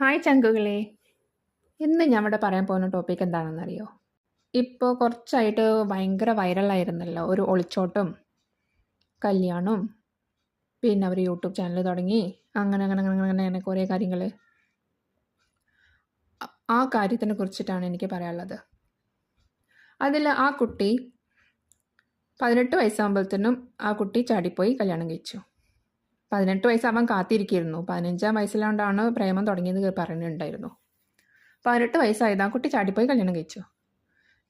Hi ചങ്കുകളെ. ഇന്ന് ഞാൻ ഇവിടെ പറയാൻ പോകുന്ന ടോപ്പിക് എന്താണെന്നറിയോ? ഇപ്പോൾ കുറച്ചായിട്ട് ഭയങ്കര വൈറലായിരുന്നല്ലോ ഒരു ഒളിച്ചോട്ടും കല്യാണം പിന്നെ അവർ യൂട്യൂബ് ചാനൽ തുടങ്ങി. അങ്ങനെ അങ്ങനെ അങ്ങനെ അങ്ങനെ അങ്ങനെ കുറേ കാര്യങ്ങൾ ആ കാര്യത്തിനെ കുറിച്ചിട്ടാണ് എനിക്ക് പറയാനുള്ളത്. അതിൽ ആ കുട്ടി പതിനെട്ട് വയസ്സാകുമ്പോഴത്തേനും ആ കുട്ടി ചാടിപ്പോയി കല്യാണം കഴിച്ചു. പതിനെട്ട് വയസ്സാവാൻ കാത്തിരിക്കുന്നു പതിനഞ്ചാം വയസ്സിലാണ്ടാണ് പ്രേമം തുടങ്ങിയത് പറയുന്നുണ്ടായിരുന്നു പതിനെട്ട് വയസ്സായത്. ആ കുട്ടി ചാടിപ്പോയി കല്യാണം കഴിച്ചു.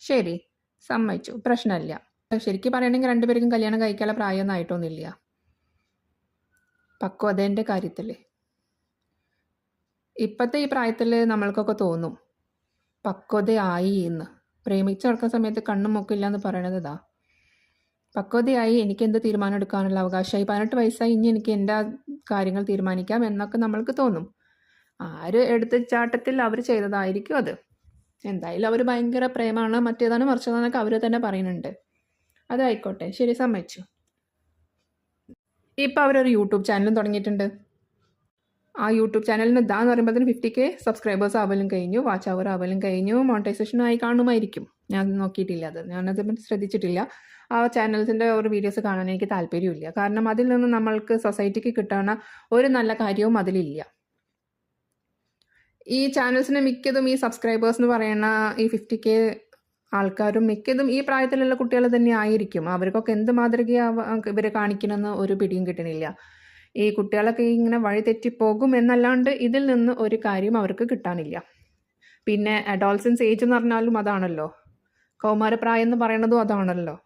ശരി സമ്മതിച്ചു. പ്രശ്നമില്ല. ശരിക്കും പറയണമെങ്കിൽ രണ്ടുപേർക്കും കല്യാണം കഴിക്കാനുള്ള പ്രായമൊന്നും ആയിട്ടൊന്നുമില്ല. പക്വതേന്റെ കാര്യത്തിൽ ഇപ്പോഴത്തെ ഈ പ്രായത്തിൽ നമ്മൾക്കൊക്കെ തോന്നും പക്വതയായി എന്ന്. പ്രേമിച്ചു നടക്കുന്ന സമയത്ത് കണ്ണും മൂക്കില്ല എന്ന് പറയണത് ഇതാ. പക്വതയായി എനിക്ക് എന്ത് തീരുമാനം എടുക്കാനുള്ള അവകാശമായി? പതിനെട്ട് വയസ്സായി ഇനി എനിക്ക് എന്റെ കാര്യങ്ങൾ തീരുമാനിക്കാം എന്നൊക്കെ നമ്മൾക്ക് തോന്നും. ആര് എടുത്ത ചാട്ടത്തിൽ അവർ ചെയ്തതായിരിക്കും അത്. എന്തായാലും അവർ ഭയങ്കര പ്രേമാണ് മറ്റേതാണ് മറിച്ചതാണെന്നൊക്കെ അവർ തന്നെ പറയുന്നുണ്ട്. അതായിക്കോട്ടെ. ശരി സമ്മതിച്ചു. ഇപ്പം അവരൊരു യൂട്യൂബ് ചാനലും തുടങ്ങിയിട്ടുണ്ട്. ആ യൂട്യൂബ് ചാനലിന് ഇതാന്ന് പറയുമ്പോൾ ഫിഫ്റ്റി കെ സബ്സ്ക്രൈബേഴ്സ് ആവലും കഴിഞ്ഞു വാച്ച് അവർ ആവലും കഴിഞ്ഞു മോണിറ്റൈസേഷനും ആയി കാണുമായിരിക്കും. ഞാൻ നോക്കിയിട്ടില്ല അത്. ഞാനത് ശ്രദ്ധിച്ചിട്ടില്ല. ആ ചാനൽസിന്റെ ഒരു വീഡിയോസ് കാണാൻ എനിക്ക് താല്പര്യമില്ല. കാരണം അതിൽ നിന്ന് നമ്മൾക്ക് സൊസൈറ്റിക്ക് കിട്ടുന്ന ഒരു നല്ല കാര്യവും അതിലില്ല. ഈ ചാനൽസിന് മിക്കതും ഈ സബ്സ്ക്രൈബേഴ്സ് എന്ന് പറയുന്ന ഈ ഫിഫ്റ്റി കെ ആൾക്കാരും മിക്കതും ഈ പ്രായത്തിലുള്ള കുട്ടികൾ തന്നെ ആയിരിക്കും. അവർക്കൊക്കെ എന്ത് മാതൃകയാവ ഇവരെ കാണിക്കണമെന്ന് ഒരു പിടിയും കിട്ടണില്ല ഈ കുട്ടികളൊക്കെ ഇങ്ങനെ വഴി തെറ്റിപ്പോകും എന്നല്ലാണ്ട് ഇതിൽ നിന്ന് ഒരു കാര്യം അവർക്ക് കിട്ടാനില്ല. പിന്നെ അഡോൾസൻസ് ഏജ് എന്ന് പറഞ്ഞാലും അതാണല്ലോ. കൗമാരപ്രായം എന്ന് പറയണതും അതാണല്ലോ.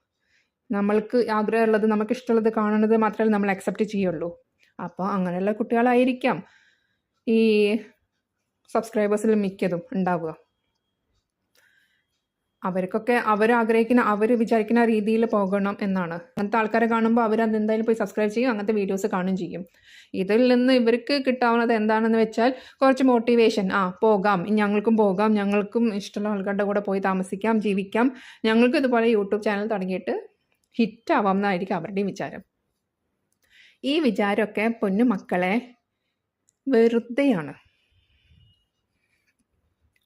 നമ്മൾക്ക് ആഗ്രഹമുള്ളത് നമുക്ക് ഇഷ്ടമുള്ളത് കാണുന്നത് മാത്രമേ നമ്മൾ അക്സെപ്റ്റ് ചെയ്യുള്ളൂ. അപ്പോൾ അങ്ങനെയുള്ള കുട്ടികളായിരിക്കാം ഈ സബ്സ്ക്രൈബേഴ്സിൽ മിക്കതും ഉണ്ടാവുക. അവർക്കൊക്കെ അവർ ആഗ്രഹിക്കുന്ന അവർ വിചാരിക്കുന്ന രീതിയിൽ പോകണം എന്നാണ്. അങ്ങനത്തെ ആൾക്കാരെ കാണുമ്പോൾ അവർ അതെന്തായാലും പോയി സബ്സ്ക്രൈബ് ചെയ്യും അങ്ങനത്തെ വീഡിയോസ് കാണും ചെയ്യും. ഇതിൽ നിന്ന് ഇവർക്ക് കിട്ടാവുന്നത് എന്താണെന്ന് വെച്ചാൽ കുറച്ച് മോട്ടിവേഷൻ ആ പോകാം ഞങ്ങൾക്കും പോകാം ഞങ്ങൾക്കും ഇഷ്ടമുള്ള ആൾക്കാരുടെ കൂടെ പോയി താമസിക്കാം ജീവിക്കാം. ഞങ്ങൾക്ക് ഇതുപോലെ യൂട്യൂബ് ചാനൽ തുടങ്ങിയിട്ട് ഹിറ്റാവാം എന്നായിരിക്കും അവരുടെയും വിചാരം. ഈ വിചാരമൊക്കെ പൊന്നു മക്കളെ വെറുതെയാണ്.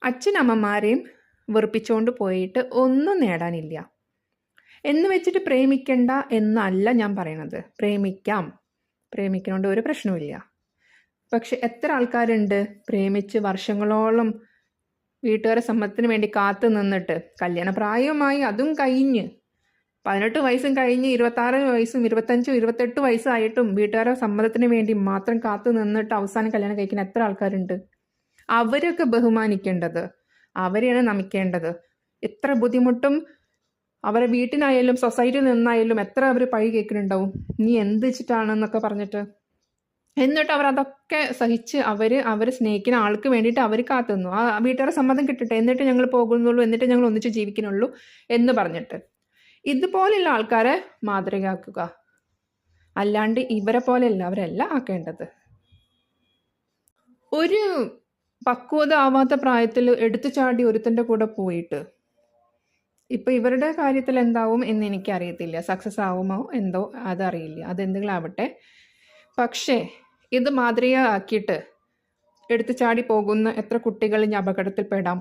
അച്ഛനമ്മമാരെയും വെറുപ്പിച്ചുകൊണ്ട് പോയിട്ട് ഒന്നും നേടാനില്ല. എന്ന് വെച്ചിട്ട് പ്രേമിക്കണ്ട എന്നല്ല ഞാൻ പറയണത്. പ്രേമിക്കാം. പ്രേമിക്കണോണ്ട് ഒരു പ്രശ്നവുമില്ല. പക്ഷെ എത്ര ആൾക്കാരുണ്ട് പ്രേമിച്ച് വർഷങ്ങളോളം വീട്ടുകാരെ സമ്മതത്തിന് വേണ്ടി കാത്തു നിന്നിട്ട്. കല്യാണ പ്രായമായി അതും കഴിഞ്ഞ്. പതിനെട്ട് വയസ്സും കഴിഞ്ഞ് ഇരുപത്താറ് വയസ്സും ഇരുപത്തഞ്ചും ഇരുപത്തെട്ട് വയസ്സായിട്ടും വീട്ടുകാരെ സമ്മതത്തിന് വേണ്ടി മാത്രം കാത്തു നിന്നിട്ട് അവസാനം കല്യാണം കഴിക്കുന്ന എത്ര ആൾക്കാരുണ്ട്? അവരൊക്കെ ബഹുമാനിക്കേണ്ടത് അവരെയാണ് നമിക്കേണ്ടത്. എത്ര ബുദ്ധിമുട്ടും അവരെ വീട്ടിനായാലും സൊസൈറ്റിയിൽ നിന്നായാലും എത്ര അവർ പഴി കേൾക്കുന്നുണ്ടാവും. നീ എന്ത് വെച്ചിട്ടാണെന്നൊക്കെ പറഞ്ഞിട്ട്. എന്നിട്ട് അവർ അതൊക്കെ സഹിച്ച് അവർ അവർ സ്നേഹിക്കുന്ന ആൾക്ക് വേണ്ടിയിട്ട് അവർ കാത്തുന്നു ആ വീട്ടുകാരെ സമ്മതം കിട്ടട്ടെ. എന്നിട്ട് ഞങ്ങൾ പോകുന്നുള്ളൂ. എന്നിട്ട് ഞങ്ങൾ ഒന്നിച്ച് ജീവിക്കുന്നുള്ളൂ എന്ന് പറഞ്ഞിട്ട്. ഇതുപോലെയുള്ള ആൾക്കാരെ മാതൃകയാക്കുക. അല്ലാണ്ട് ഇവരെ പോലെയല്ല അവരല്ല ആക്കേണ്ടത്. ഒരു പക്വത ആവാത്ത പ്രായത്തിൽ എടുത്തു ചാടി ഒരുത്തന്റെ കൂടെ പോയിട്ട്. ഇപ്പം ഇവരുടെ കാര്യത്തിൽ എന്താവും എന്ന് എനിക്കറിയത്തില്ല. സക്സസ് ആവുമോ എന്തോ അതറിയില്ല. അതെന്തെങ്കിലും പക്ഷേ ഇത് മാതൃകയാക്കിയിട്ട് എടുത്തു ചാടി പോകുന്ന എത്ര കുട്ടികൾ ഇനി അപകടത്തിൽപ്പെടാം?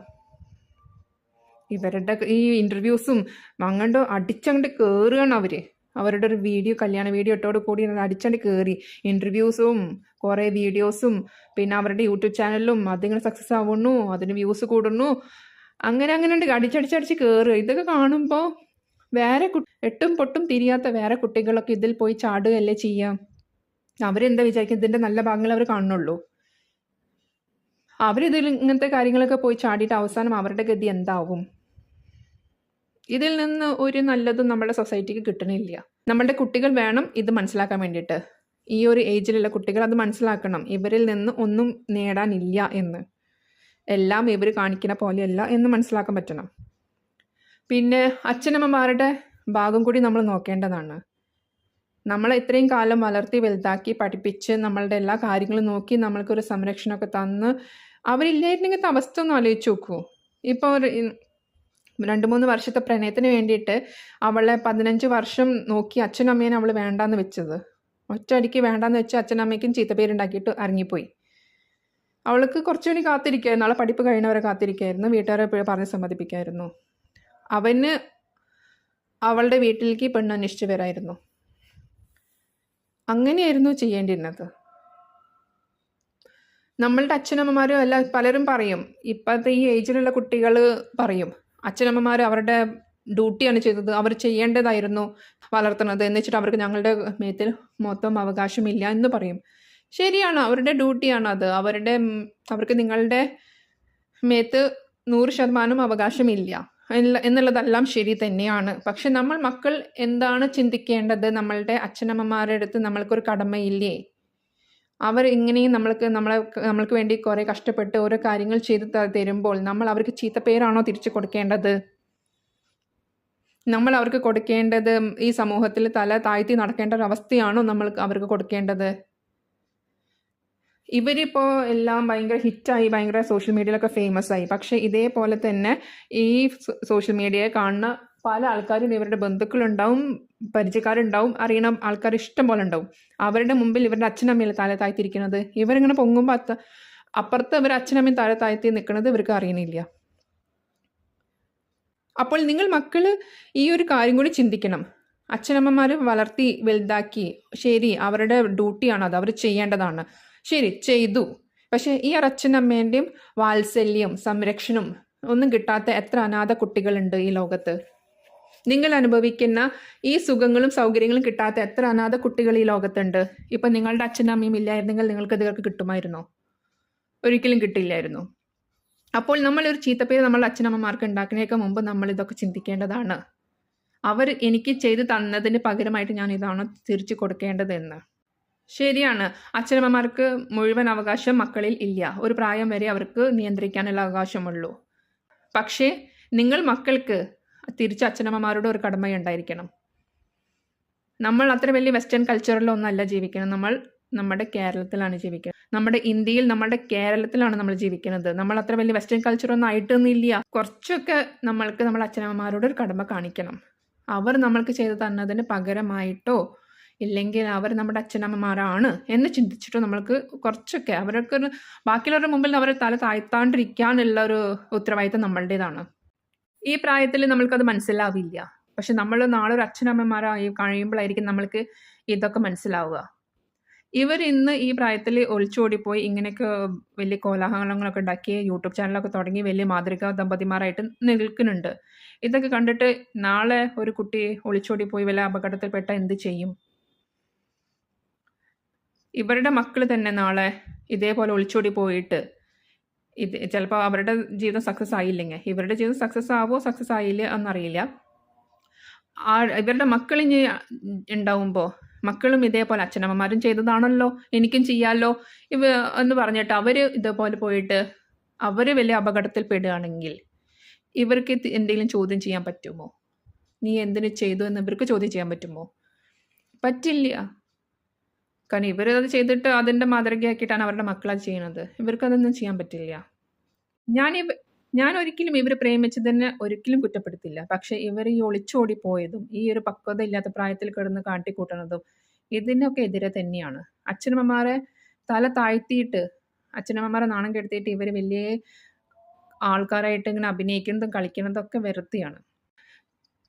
ഇവരുടെ ഈ ഇന്റർവ്യൂസും അങ്ങോട്ട് അടിച്ചങ്ങോട്ട് കയറുകയാണ് അവർ അവരുടെ ഒരു വീഡിയോ കല്യാണ വീഡിയോ ഇട്ടോട് കൂടി അടിച്ചടി കയറി ഇന്റർവ്യൂസും കുറേ വീഡിയോസും പിന്നെ അവരുടെ യൂട്യൂബ് ചാനലിലും അതിങ്ങനെ സക്സസ് ആവുന്നു അതിന് വ്യൂസ് കൂടുന്നു. അങ്ങനെ അങ്ങനെ ഉണ്ട്. അടിച്ചടിച്ചടിച്ച് കയറുക ഇതൊക്കെ കാണുമ്പോൾ വേറെ കു എട്ടും പൊട്ടും തിരിയാത്ത വേറെ കുട്ടികളൊക്കെ ഇതിൽ പോയി ചാടുകയല്ലേ ചെയ്യാം? അവരെന്താ വിചാരിക്കും ഇതിന്റെ നല്ല ഭാഗങ്ങൾ അവർ കാണുന്നുള്ളൂ. അവരിതിൽ ഇങ്ങനത്തെ കാര്യങ്ങളൊക്കെ പോയി ചാടിയിട്ട് അവസാനം അവരുടെ ഗതി എന്താവും? ഇതിൽ നിന്ന് ഒരു നല്ലതും നമ്മുടെ സൊസൈറ്റിക്ക് കിട്ടണില്ല. നമ്മളുടെ കുട്ടികൾ വേണം ഇത് മനസ്സിലാക്കാൻ വേണ്ടിയിട്ട്. ഈ ഒരു ഏജിലുള്ള കുട്ടികൾ അത് മനസ്സിലാക്കണം. ഇവരിൽ നിന്ന് ഒന്നും നേടാനില്ല എന്ന്. എല്ലാം ഇവർ കാണിക്കുന്ന പോലെയല്ല എന്ന് മനസ്സിലാക്കാൻ പറ്റണം. പിന്നെ അച്ഛനമ്മമാരുടെ ഭാഗം കൂടി നമ്മൾ നോക്കേണ്ടതാണ്. നമ്മൾ ഇത്രയും കാലം വളർത്തി വലുതാക്കി പഠിപ്പിച്ച് നമ്മളുടെ എല്ലാ കാര്യങ്ങളും നോക്കി നമ്മൾക്കൊരു സംരക്ഷണമൊക്കെ തന്ന് അവരില്ലായിരുന്നെങ്കിൽ അവസ്ഥ ഒന്ന് ആലോചിച്ച് നോക്കൂ. ഇപ്പോൾ രണ്ട് മൂന്ന് വർഷത്തെ പ്രണയത്തിന് വേണ്ടിയിട്ട് അവളെ പതിനഞ്ച് വർഷം നോക്കി അച്ഛനമ്മേനെ അവൾ വേണ്ടാന്ന് വെച്ചത്. ഒറ്റയടിക്ക് വേണ്ടാന്ന് വെച്ച് അച്ഛനമ്മയ്ക്കും ചീത്തപ്പേരുണ്ടാക്കിയിട്ട് ഇറങ്ങിപ്പോയി അവൾക്ക് കുറച്ചു വേണ്ടി കാത്തിരിക്കായിരുന്നു. നാളെ പഠിപ്പ് കഴിയുന്നവരെ കാത്തിരിക്കായിരുന്നു. വീട്ടുകാരെ പറഞ്ഞ് സമ്മതിപ്പിക്കായിരുന്നു. അവന് അവളുടെ വീട്ടിലേക്ക് പെണ്ണ് അന്വേഷിച്ചു വരായിരുന്നു. അങ്ങനെയായിരുന്നു ചെയ്യേണ്ടിയിരുന്നത്. നമ്മളുടെ അച്ഛനമ്മമാരും അല്ല പലരും പറയും. ഇപ്പോഴത്തെ ഈ ഏജിലുള്ള കുട്ടികൾ പറയും. അച്ഛനമ്മമാർ അവരുടെ ഡ്യൂട്ടിയാണ് ചെയ്തത്. അവർ ചെയ്യേണ്ടതായിരുന്നു വളർത്തുന്നത് എന്ന് വെച്ചിട്ട് അവർക്ക് ഞങ്ങളുടെ മേത്തിൽ മൊത്തം അവകാശമില്ല എന്ന് പറയും. ശരിയാണ്. അവരുടെ ഡ്യൂട്ടിയാണ് അത്. അവരുടെ അവർക്ക് നിങ്ങളുടെ മേത്ത് നൂറ് ശതമാനം അവകാശമില്ല. എന്നുള്ളതെല്ലാം ശരി തന്നെയാണ്. പക്ഷെ നമ്മൾ മക്കൾ എന്താണ് ചിന്തിക്കേണ്ടത്? നമ്മളുടെ അച്ഛനമ്മമാരുടെ അടുത്ത് നമ്മൾക്കൊരു കടമയില്ലേ? അവർ ഇങ്ങനെയും നമ്മൾക്ക് നമ്മളെ നമ്മൾക്ക് വേണ്ടി കുറേ കഷ്ടപ്പെട്ട് ഓരോ കാര്യങ്ങൾ ചെയ്ത് തരുമ്പോൾ നമ്മൾ അവർക്ക് ചീത്തപ്പേരാണോ തിരിച്ചു കൊടുക്കേണ്ടത്? നമ്മൾ അവർക്ക് കൊടുക്കേണ്ടത് ഈ സമൂഹത്തിൽ തല താഴ്ത്തി നടക്കേണ്ട ഒരു അവസ്ഥയാണോ നമ്മൾ അവർക്ക് കൊടുക്കേണ്ടത്? ഇവരിപ്പോൾ എല്ലാം ഭയങ്കര ഹിറ്റായി ഭയങ്കര സോഷ്യൽ മീഡിയയിലൊക്കെ ഫേമസ് ആയി. പക്ഷേ ഇതേപോലെ തന്നെ ഈ സോഷ്യൽ മീഡിയയെ കാണുന്ന പല ആൾക്കാരും ഇവരുടെ ബന്ധുക്കളുണ്ടാവും പരിചയക്കാരുണ്ടാവും അറിയണ ആൾക്കാർ ഇഷ്ടം പോലെ ഉണ്ടാവും. അവരുടെ മുമ്പിൽ ഇവരുടെ അച്ഛനമ്മയിൽ താഴ്ത്തിയിരിക്കുന്നത്? ഇവരിങ്ങനെ പൊങ്ങുമ്പോൾ അത്ത അപ്പുറത്ത് ഇവർ അച്ഛനമ്മയും തല താഴ്ത്തി നിൽക്കുന്നത് ഇവർക്ക് അറിയണില്ല. അപ്പോൾ നിങ്ങൾ മക്കൾ ഈ ഒരു കാര്യം കൂടി ചിന്തിക്കണം. അച്ഛനമ്മമാർ വളർത്തി വലുതാക്കി ശരി അവരുടെ ഡ്യൂട്ടിയാണ് അത് അവർ ചെയ്യേണ്ടതാണ്. ശരി ചെയ്തു. പക്ഷേ ഈ അച്ഛനമ്മേന്റെയും വാത്സല്യം സംരക്ഷണം ഒന്നും കിട്ടാത്ത എത്ര അനാഥ കുട്ടികളുണ്ട് ഈ ലോകത്ത്. നിങ്ങൾ അനുഭവിക്കുന്ന ഈ സുഖങ്ങളും സൗകര്യങ്ങളും കിട്ടാത്ത എത്ര അനാഥ കുട്ടികൾ ഈ ലോകത്തുണ്ട്? ഇപ്പം നിങ്ങളുടെ അച്ഛനും അമ്മയും ഇല്ലായിരുന്നെങ്കിൽ നിങ്ങൾക്ക് ഇതൊക്കെ കിട്ടുമായിരുന്നോ? ഒരിക്കലും കിട്ടില്ലായിരുന്നു. അപ്പോൾ നമ്മൾ ഒരു ചീത്തപ്പേര് നമ്മളുടെ അച്ഛനമ്മമാർക്ക് ഉണ്ടാക്കുന്നതിനൊക്കെ മുമ്പ് നമ്മൾ ഇതൊക്കെ ചിന്തിക്കേണ്ടതാണ്. അവർ എനിക്ക് ചെയ്തു തന്നതിന് പകരമായിട്ട് ഞാൻ ഇതാണ് തിരിച്ചു കൊടുക്കേണ്ടതെന്ന്. ശരിയാണ്. അച്ഛനമ്മമാർക്ക് മുഴുവൻ അവകാശം മക്കളിൽ ഇല്ല. ഒരു പ്രായം വരെ അവർക്ക് നിയന്ത്രിക്കാനുള്ള അവകാശമുള്ളൂ. പക്ഷേ നിങ്ങൾ മക്കൾക്ക് തിരിച്ച് അച്ഛനമ്മമാരോട് ഒരു കടമയുണ്ടായിരിക്കണം നമ്മൾ അത്ര വലിയ വെസ്റ്റേൺ കൾച്ചറിലൊന്നല്ല ജീവിക്കുന്നത്. നമ്മൾ നമ്മുടെ കേരളത്തിലാണ് ജീവിക്കുന്നത്. നമ്മുടെ ഇന്ത്യയിൽ നമ്മുടെ കേരളത്തിലാണ് നമ്മൾ ജീവിക്കുന്നത്. നമ്മൾ അത്ര വലിയ വെസ്റ്റേൺ കൾച്ചറൊന്നും ആയിട്ടൊന്നുമില്ല. കുറച്ചൊക്കെ നമ്മൾക്ക് നമ്മുടെ അച്ഛനമ്മമാരോട് ഒരു കടമ കാണിക്കണം. അവർ നമ്മൾക്ക് ചെയ്തു തന്നതിന് പകരമായിട്ടോ ഇല്ലെങ്കിൽ അവർ നമ്മുടെ അച്ഛനമ്മമാരാണ് എന്ന് ചിന്തിച്ചിട്ട് നമ്മൾക്ക് കുറച്ചൊക്കെ. അവരൊക്കെ ഒരു ബാക്കിയുള്ളവരുടെ മുമ്പിൽ അവരെ തല താഴ്ത്താണ്ടിരിക്കാനുള്ള ഒരു ഉത്തരവാദിത്തം നമ്മളുടേതാണ്. ഈ പ്രായത്തിൽ നമ്മൾക്കത് മനസ്സിലാവില്ല. പക്ഷെ നമ്മൾ നാളെ ഒരു അച്ഛനമ്മമാരായി കഴിയുമ്പോഴായിരിക്കും നമ്മൾക്ക് ഇതൊക്കെ മനസ്സിലാവുക. ഇവർ ഇന്ന് ഈ പ്രായത്തിൽ ഒളിച്ചോടിപ്പോയി ഇങ്ങനെയൊക്കെ വലിയ കോലാഹലങ്ങളൊക്കെ ഉണ്ടാക്കി യൂട്യൂബ് ചാനലൊക്കെ തുടങ്ങി വലിയ മാതൃകാ ദമ്പതിമാരായിട്ട് നിൽക്കുന്നുണ്ട്. ഇതൊക്കെ കണ്ടിട്ട് നാളെ ഒരു കുട്ടി ഒളിച്ചോടി പോയി വല്ല അപകടത്തിൽപ്പെട്ട എന്ത് ചെയ്യും? ഇവരുടെ മക്കൾ തന്നെ നാളെ ഇതേപോലെ ഒളിച്ചോടി പോയിട്ട് ഇത് ചിലപ്പോൾ അവരുടെ ജീവിതം സക്സസ് ആയില്ലെങ്കിൽ ഇവരുടെ ജീവിതം സക്സസ് ആവോ സക്സസ് ആയില്ല എന്നറിയില്ല. ആ ഇവരുടെ മക്കൾ ഇനി ഉണ്ടാവുമ്പോൾ മക്കളും ഇതേപോലെ അച്ഛനമ്മമാരും ചെയ്തതാണല്ലോ എനിക്കും ചെയ്യാമല്ലോ ഇവ എന്ന് പറഞ്ഞിട്ട് അവർ ഇതേപോലെ പോയിട്ട് അവർ വലിയ അപകടത്തിൽ പെടുകയാണെങ്കിൽ ഇവർക്ക് എന്തെങ്കിലും ചോദ്യം ചെയ്യാൻ പറ്റുമോ? നീ എന്തിനു ചെയ്തു എന്ന് ഇവർക്ക് ചോദ്യം ചെയ്യാൻ പറ്റുമോ? പറ്റില്ല. കാരണം ഇവരത് ചെയ്തിട്ട് അതിന്റെ മാതൃകയാക്കിയിട്ടാണ് അവരുടെ മക്കളത് ചെയ്യുന്നത്. ഇവർക്കതൊന്നും ചെയ്യാൻ പറ്റില്ല. ഞാൻ ഇവ ഞാൻ ഒരിക്കലും ഇവർ പ്രേമിച്ചതിന് ഒരിക്കലും കുറ്റപ്പെടുത്തില്ല. പക്ഷെ ഇവർ ഈ ഒളിച്ചോടി പോയതും ഈ ഒരു പക്വത ഇല്ലാത്ത പ്രായത്തിൽ കിടന്ന് കാട്ടിക്കൂട്ടണതും ഇതിനൊക്കെ എതിരെ തന്നെയാണ്. അച്ഛനമ്മമാരെ തല താഴ്ത്തിയിട്ട് അച്ഛനമ്മമാരെ നാണം കെടുത്തിയിട്ട് ഇവർ വലിയ ആൾക്കാരായിട്ട് ഇങ്ങനെ അഭിനയിക്കുന്നതും കളിക്കുന്നതും ഒക്കെ വെറുതെയാണ്.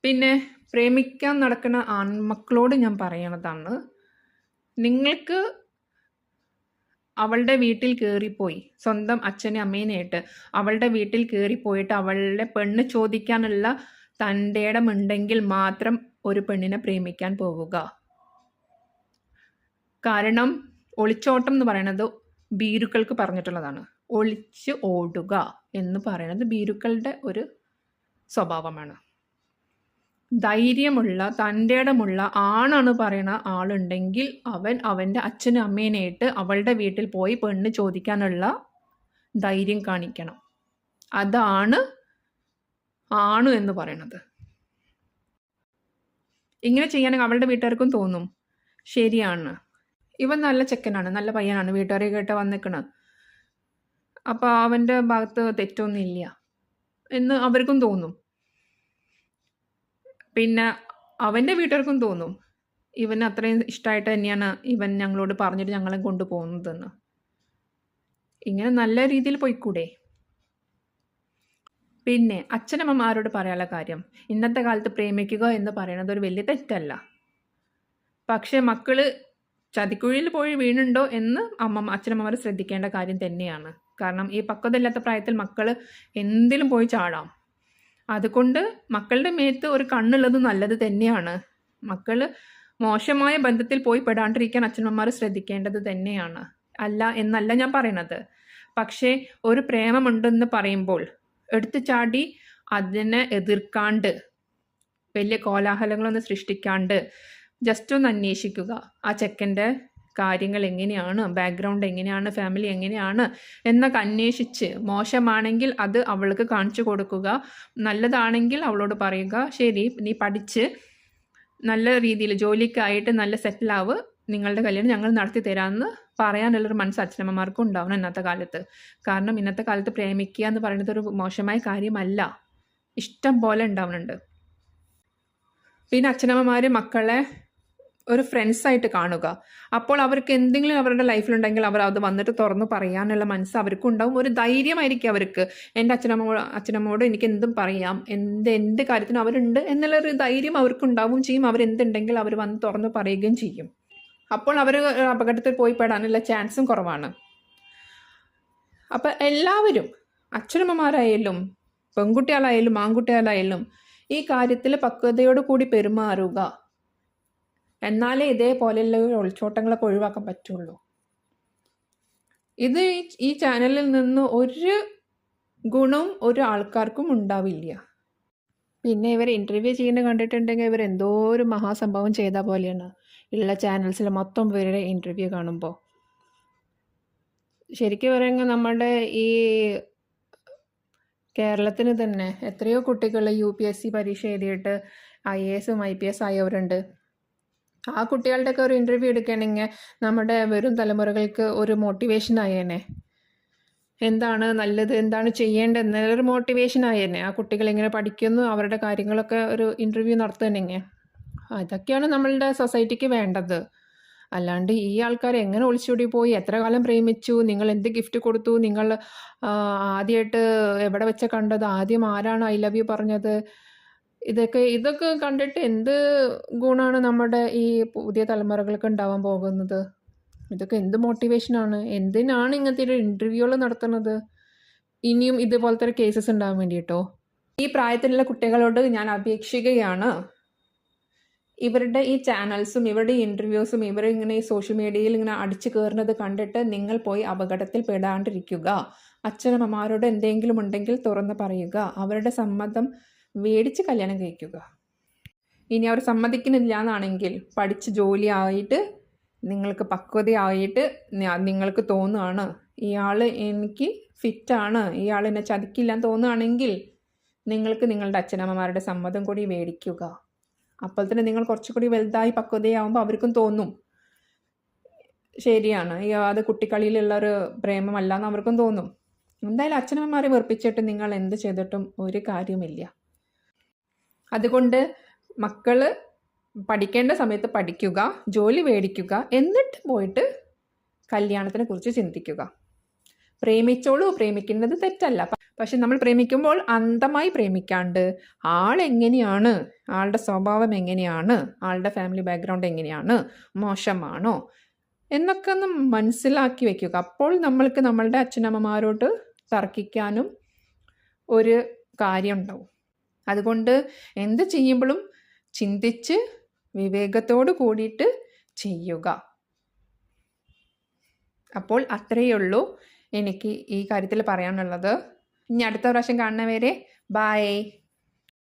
പിന്നെ പ്രേമിക്കാൻ നടക്കുന്ന ആൺമക്കളോട് ഞാൻ പറയണതാണ് നിങ്ങൾക്ക് അവളുടെ വീട്ടിൽ കയറിപ്പോയി സ്വന്തം അച്ഛനെ അമ്മേനെയായിട്ട് അവളുടെ വീട്ടിൽ കയറിപ്പോയിട്ട് അവളുടെ പെണ്ണ് ചോദിക്കാനുള്ള തന്റെ ഇടമുണ്ടെങ്കിൽ മാത്രം ഒരു പെണ്ണിനെ പ്രേമിക്കാൻ പോവുക. കാരണം ഒളിച്ചോട്ടം എന്ന് പറയുന്നത് ഭീരുക്കൾക്ക് പറഞ്ഞിട്ടുള്ളതാണ്. ഒളിച്ച് ഓടുക എന്ന് പറയുന്നത് ഭീരുക്കളുടെ ഒരു സ്വഭാവമാണ്. ധൈര്യമുള്ള തന്റെ ഇടമുള്ള ആണാണ് പറയണ ആളുണ്ടെങ്കിൽ അവൻ അവന്റെ അച്ഛനും അമ്മേനായിട്ട് അവളുടെ വീട്ടിൽ പോയി പെണ്ണ് ചോദിക്കാനുള്ള ധൈര്യം കാണിക്കണം. അതാണ് ആണു എന്ന് പറയണത്. ഇങ്ങനെ ചെയ്യാനൊക്കെ അവളുടെ വീട്ടുകാർക്കും തോന്നും. ശരിയാണ്. ഇവൻ നല്ല ചെക്കനാണ് നല്ല പയ്യനാണ് വീട്ടുകാരെ കേട്ട് വന്നിക്കണ. അപ്പോൾ അവന്റെ ഭാഗത്ത് തെറ്റൊന്നുമില്ല എന്ന് അവർക്കും തോന്നും. പിന്നെ അവന്റെ വീട്ടുകാർക്കും തോന്നും ഇവൻ അത്രയും ഇഷ്ടമായിട്ട് തന്നെയാണ് ഇവൻ ഞങ്ങളോട് പറഞ്ഞിട്ട് ഞങ്ങളെ കൊണ്ടുപോകുന്നതെന്ന്. ഇങ്ങനെ നല്ല രീതിയിൽ പോയിക്കൂടെ? പിന്നെ അച്ഛനമ്മമാരോട് പറയാനുള്ള കാര്യം ഇന്നത്തെ കാലത്ത് പ്രേമിക്കുക എന്ന് പറയുന്നത് ഒരു വലിയ തെറ്റല്ല. പക്ഷേ മക്കൾ ചതിക്കുഴിയിൽ പോയി വീണുണ്ടോ എന്ന് അമ്മ അച്ഛനമ്മമാർ ശ്രദ്ധിക്കേണ്ട കാര്യം തന്നെയാണ്. കാരണം ഈ പക്വതയില്ലാത്ത പ്രായത്തിൽ മക്കൾ എന്തിലും പോയി ചാടാം. അതുകൊണ്ട് മക്കളുടെ മേത്ത് ഒരു കണ്ണുള്ളത് നല്ലത് തന്നെയാണ്. മക്കൾ മോശമായ ബന്ധത്തിൽ പോയി പെടാണ്ടിരിക്കാൻ അച്ഛനമ്മമാർ ശ്രദ്ധിക്കേണ്ടത് തന്നെയാണ്. അല്ല എന്നല്ല ഞാൻ പറയണത്. പക്ഷേ ഒരു പ്രേമമുണ്ടെന്ന് പറയുമ്പോൾ എടുത്തു ചാടി അതിനെ എതിർക്കാണ്ട് വലിയ കോലാഹലങ്ങളൊന്നും സൃഷ്ടിക്കാണ്ട് ജസ്റ്റ് ഒന്ന് അന്വേഷിക്കുക. ആ ചെക്കന്റെ കാര്യങ്ങൾ എങ്ങനെയാണ് ബാക്ക്ഗ്രൗണ്ട് എങ്ങനെയാണ്? ഫാമിലി എങ്ങനെയാണ്? എന്നൊക്കെ അന്വേഷിച്ച് മോശമാണെങ്കിൽ അത് അവൾക്ക് കാണിച്ചു കൊടുക്കുക. നല്ലതാണെങ്കിൽ അവളോട് പറയുക ശരി നീ പഠിച്ച് നല്ല രീതിയിൽ ജോലിക്കായിട്ട് നല്ല സെറ്റിലാവ് നിങ്ങളുടെ കല്യാണം ഞങ്ങൾ നടത്തി തരാമെന്ന് പറയാനുള്ളൊരു മനസ്സ് അച്ഛനമ്മമാർക്കും ഉണ്ടാവണം ഇന്നത്തെ കാലത്ത്. കാരണം ഇന്നത്തെ കാലത്ത് പ്രേമിക്കുക എന്ന് പറയുന്നത് ഒരു മോശമായ കാര്യമല്ല. ഇഷ്ടം പോലെ ഉണ്ടാവുന്നുണ്ട്. പിന്നെ അച്ഛനമ്മമാർ മക്കളെ ഒരു ഫ്രണ്ട്സായിട്ട് കാണുക. അപ്പോൾ അവർക്ക് എന്തെങ്കിലും അവരുടെ ലൈഫിലുണ്ടെങ്കിൽ അവർ അത് വന്നിട്ട് തുറന്ന് പറയാനുള്ള മനസ്സ് അവർക്കുണ്ടാവും. ഒരു ധൈര്യമായിരിക്കും അവർക്ക്. എന്റെ അച്ഛനമ്മ അച്ഛനമ്മോട് എനിക്ക് എന്തും പറയാം. എന്ത് എന്ത് കാര്യത്തിനും അവരുണ്ട് എന്നുള്ളൊരു ധൈര്യം അവർക്കുണ്ടാവും ചെയ്യും. അവരെന്തുണ്ടെങ്കിൽ അവർ വന്ന് തുറന്ന് പറയുകയും ചെയ്യും. അപ്പോൾ അവർ അപകടത്തിൽ പോയി പെടാനുള്ള ചാൻസും കുറവാണ്. അപ്പം എല്ലാവരും അച്ഛനമ്മമാരായാലും പെൺകുട്ടികളായാലും ആൺകുട്ടികളായാലും ഈ കാര്യത്തിൽ പക്വതയോട് കൂടി പെരുമാറുക. എന്നാലേ ഇതേപോലെയുള്ള ഒളിച്ചോട്ടങ്ങളൊക്കെ ഒഴിവാക്കാൻ പറ്റുള്ളൂ. ഇത് ഈ ചാനലിൽ നിന്ന് ഒരു ഗുണവും ഒരു ആൾക്കാർക്കും ഉണ്ടാവില്ല. പിന്നെ ഇവർ ഇന്റർവ്യൂ ചെയ്യുന്നത് കണ്ടിട്ടുണ്ടെങ്കിൽ ഇവർ എന്തോ ഒരു മഹാസംഭവം ചെയ്ത പോലെയാണ് ഉള്ള ചാനൽസിൽ മൊത്തം ഇവരുടെ ഇന്റർവ്യൂ കാണുമ്പോൾ ശരിക്കും പറയുമ്പോൾ നമ്മുടെ ഈ കേരളത്തിന് തന്നെ എത്രയോ കുട്ടികൾ യു പി എസ് സി പരീക്ഷ എഴുതിയിട്ട് ഐ എ എസും ഐ പി എസ് ആയവരുണ്ട്. ആ കുട്ടികളുടെയൊക്കെ ഒരു ഇന്റർവ്യൂ എടുക്കുകയാണെങ്കിൽ നമ്മുടെ വരും തലമുറകൾക്ക് ഒരു മോട്ടിവേഷൻ ആയേനെ. എന്താണ് നല്ലത്? എന്താണ് ചെയ്യേണ്ടത്? ഒരു മോട്ടിവേഷൻ ആയേനെ. ആ കുട്ടികൾ എങ്ങനെ പഠിക്കുന്നു? അവരുടെ കാര്യങ്ങളൊക്കെ ഒരു ഇന്റർവ്യൂ നടത്തുകയാണെങ്കിൽ അതൊക്കെയാണ് നമ്മളുടെ സൊസൈറ്റിക്ക് വേണ്ടത്. അല്ലാണ്ട് ഈ ആൾക്കാർ എങ്ങനെ ഒളിച്ചോടി പോയി? എത്ര കാലം പ്രേമിച്ചു? നിങ്ങൾ എന്ത് ഗിഫ്റ്റ് കൊടുത്തു? നിങ്ങൾ ആദ്യമായിട്ട് എവിടെ വെച്ച കണ്ടത്? ആദ്യം ആരാണ് ഐ ലവ് യു പറഞ്ഞത്? ഇതൊക്കെ ഇതൊക്കെ കണ്ടിട്ട് എന്ത് ഗുണമാണ് നമ്മുടെ ഈ പുതിയ തലമുറകൾക്ക് ഉണ്ടാവാൻ പോകുന്നത്? ഇതൊക്കെ എന്ത് മോട്ടിവേഷനാണ് എന്തിനാണ് ഇങ്ങനത്തെ ഒരു ഇന്റർവ്യൂകൾ നടത്തുന്നത്? ഇനിയും ഇതുപോലത്തെ ഒരു കേസസ് ഉണ്ടാവാൻ വേണ്ടിയിട്ടോ? ഈ പ്രായത്തിലുള്ള കുട്ടികളോട് ഞാൻ അപേക്ഷിക്കുകയാണ്. ഇവരുടെ ഈ ചാനൽസും ഇവരുടെ ഇന്റർവ്യൂസും ഇവർ ഇങ്ങനെ ഈ സോഷ്യൽ മീഡിയയിൽ ഇങ്ങനെ അടിച്ചു കയറുന്നത് കണ്ടിട്ട് നിങ്ങൾ പോയി അപകടത്തിൽ പെടാണ്ടിരിക്കുക. അച്ഛനമ്മമാരോട് എന്തെങ്കിലും ഉണ്ടെങ്കിൽ തുറന്ന് പറയുക. അവരുടെ സമ്മതം മേടിച്ച് കല്യാണം കഴിക്കുക. ഇനി അവർ സമ്മതിക്കുന്നില്ല എന്നാണെങ്കിൽ പഠിച്ച് ജോലി ആയിട്ട് നിങ്ങൾക്ക് പക്വതയായിട്ട് നിങ്ങൾക്ക് തോന്നുകയാണ് ഇയാൾ എനിക്ക് ഫിറ്റാണ്. ഇയാൾ എന്നെ ചതിക്കില്ല എന്ന് തോന്നുകയാണെങ്കിൽ നിങ്ങൾക്ക് നിങ്ങളുടെ അച്ഛനമ്മമാരുടെ സമ്മതം കൂടി മേടിക്കുക. അപ്പോൾ തന്നെ നിങ്ങൾ കുറച്ചുകൂടി വലുതായി പക്വതയാവുമ്പോൾ അവർക്കും തോന്നും. ശരിയാണ്. അത് കുട്ടിക്കളിയിലുള്ള ഒരു പ്രേമമല്ല എന്ന് അവർക്കും തോന്നും. എന്തായാലും അച്ഛനമ്മമാരെ വെറുപ്പിച്ചിട്ട് നിങ്ങൾ എന്ത് ചെയ്തിട്ടും ഒരു കാര്യമില്ല അതുകൊണ്ട് മക്കൾ പഠിക്കേണ്ട സമയത്ത് പഠിക്കുക ജോലി മേടിക്കുക എന്നിട്ട് പോയിട്ട് കല്യാണത്തിനെ കുറിച്ച് ചിന്തിക്കുക. പ്രേമിച്ചോളൂ പ്രേമിക്കുന്നത് തെറ്റല്ല. പക്ഷെ നമ്മൾ പ്രേമിക്കുമ്പോൾ അന്ധമായി പ്രേമിക്കാണ്ട് ആളെങ്ങനെയാണ് ആളുടെ സ്വഭാവം എങ്ങനെയാണ് ആളുടെ ഫാമിലി ബാക്ക്ഗ്രൗണ്ട് എങ്ങനെയാണ് മോശമാണോ എന്നൊക്കെ ഒന്ന് മനസ്സിലാക്കി വെക്കുക. അപ്പോൾ നമ്മൾക്ക് നമ്മളുടെ അച്ഛനമ്മമാരോട് തർക്കിക്കാനും ഒരു കാര്യം ഉണ്ടാവും അതുകൊണ്ട് എന്ത് ചെയ്യുമ്പോഴും ചിന്തിച്ച് വിവേകത്തോട് കൂടിയിട്ട് ചെയ്യുക. അപ്പോൾ അത്രയേ ഉള്ളൂ എനിക്ക് ഈ കാര്യത്തിൽ പറയാനുള്ളത്. ഇനി അടുത്ത പ്രാവശ്യം കാണുന്നവരെ ബായ്